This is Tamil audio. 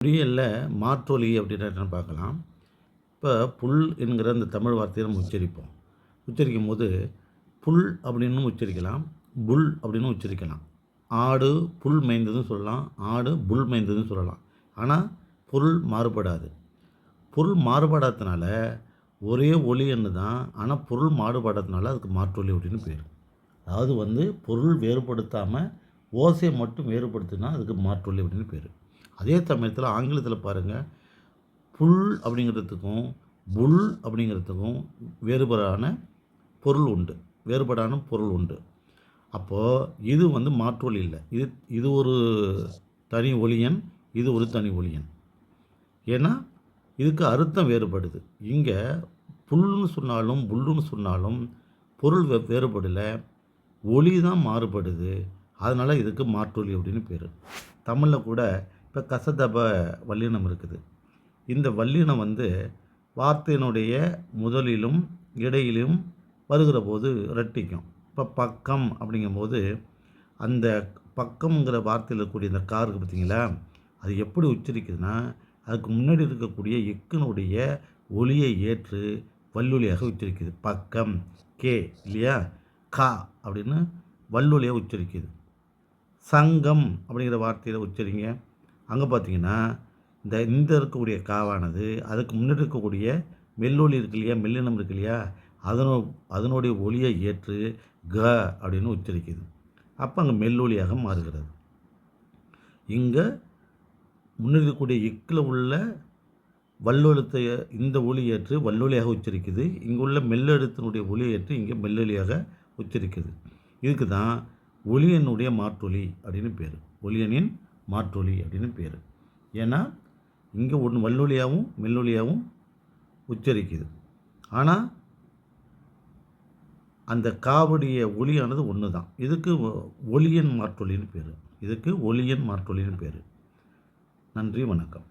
பொறியியலில் மாற்றொலி அப்படின்னா என்னன்னு பார்க்கலாம். இப்போ புல் என்கிற அந்த தமிழ் வார்த்தையை நம்ம உச்சரிப்போம். உச்சரிக்கும் போது புல் அப்படின்னு உச்சரிக்கலாம் புல் அப்படின்னு உச்சரிக்கலாம். ஆடு புல் மேய்ந்ததுன்னு சொல்லலாம் ஆடு புல் மேய்ந்ததுன்னு சொல்லலாம். ஆனால் பொருள் மாறுபடாது. பொருள் மாறுபடாததுனால ஒரே ஒளி என்று தான் ஆனால் பொருள் மாறுபடாததுனால அதுக்கு மாற்றொலி அப்படின்னு பேர். அதாவது வந்து பொருள் வேறுபடுத்தாமல் ஓசையை மட்டும் வேறுபடுத்தினா அதுக்கு மாற்றொலி அப்படின்னு பேர். அதே சமயத்தில் ஆங்கிலத்தில் பாருங்கள் புல் அப்படிங்கிறதுக்கும் புல் அப்படிங்கிறதுக்கும் வேறுபாடான பொருள் உண்டு. வேறுபாடான பொருள் உண்டு. அப்போது இது வந்து மாற்றொலி இல்லை. இது இது ஒரு தனி ஒலியன் இது ஒரு தனி ஒலியன். ஏன்னா இதுக்கு அர்த்தம் வேறுபடுது. இங்கே புல்லுன்னு சொன்னாலும் புல்லுன்னு சொன்னாலும் பொருள் வே வேறுபடலை. ஒளி தான் மாறுபடுது. அதனால் இதுக்கு மாற்றொலி அப்படின்னு பேர். தமிழில் கூட இப்போ கசதப வல்லினம் இருக்குது. இந்த வல்லினம் வந்து வார்த்தையினுடைய முதலிலும் இடையிலும் வருகிற போது ரெட்டிக்கும் இப்போ பக்கம் அப்படிங்கும்போது அந்த பக்கம்ங்கிற வார்த்தையில் இருக்கக்கூடிய இந்த கார் இருக்குது பார்த்தீங்களா அது எப்படி உச்சரிக்குதுன்னா அதுக்கு முன்னாடி இருக்கக்கூடிய எக்குனுடைய ஒளியை ஏற்று வல்லொலியாக உச்சரிக்குது. பக்கம் கே இல்லையா? கா அப்படின்னு வல்லொலியாக உச்சரிக்குது. சங்கம் அப்படிங்கிற வார்த்தையில் உச்சரிங்க. அங்கே பார்த்தீங்கன்னா இந்த இந்த இருக்கக்கூடிய காவானது அதுக்கு முன்னாடி இருக்கக்கூடிய மெல்லொலி இருக்கு இல்லையா மெல்லினம் இருக்கு இல்லையா அதனோ அதனுடைய ஒளியை ஏற்று க அப்படின்னு உச்சரிக்குது. அப்போ அங்கே மெல்லொலியாக மாறுகிறது. இங்கே முன்னாடி இருக்கக்கூடிய இக்கில் உள்ள வல்லெழுத்தை இந்த ஒளி ஏற்று வல்லொலியாக உச்சரிக்குது. இங்கே உள்ள மெல்லெழுத்தினுடைய ஒளி ஏற்று இங்கே மெல்லொலியாக உச்சரிக்குது. இதுக்கு தான் ஒளியனுடைய மாற்றொலி அப்படின்னு பேர். ஒளியனின் மாற்றொலி அப்படின்னு பேர். ஏன்னா இங்கே ஒன்று வல்லொலியாகவும் மெல்லொலியாகவும் உச்சரிக்குது. ஆனால் அந்த காவடிய ஒலியானது ஒன்று தான் இதுக்கு ஒளியன் மாற்றொலின்னு பேர். இதுக்கு ஒளியன் மாற்றொலின்னு பேர். நன்றி வணக்கம்.